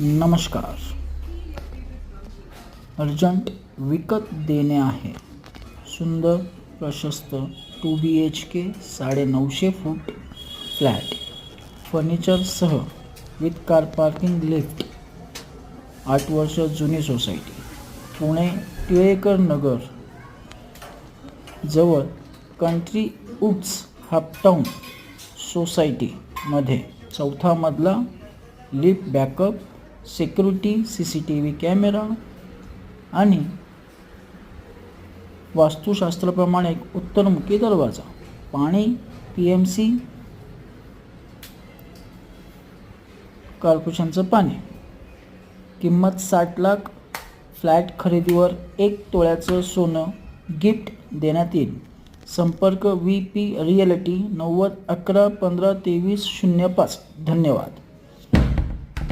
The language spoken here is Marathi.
नमस्कार. अर्जंट विकत देणे आहे. सुंदर प्रशस्त टू बी एच के साडे नऊशे फूट फ्लॅट. फर्निचरसह विथ कार पार्किंग लिफ्ट आठ वर्ष जुनी सोसायटी. पुणे टिळेकर नगर. जवळ कंट्री उड्स हापटाऊन सोसायटीमध्ये चौथा मधला lift backup security C C T V camera आणि वास्तुशास्त्राप्रमाणे एक उत्तरमुखी दरवाजा. पाणी पी एम सी कॉर्पोरेशनचं पाणी. किंमत साठ लाख. फ्लॅट खरेदीवर एक तोळ्याचं सोनं गिफ्ट देण्यात येईल. संपर्क व्ही पी रिअलिटी नव्वद अकरा पंधरा तेवीस शून्य पाच. धन्यवाद.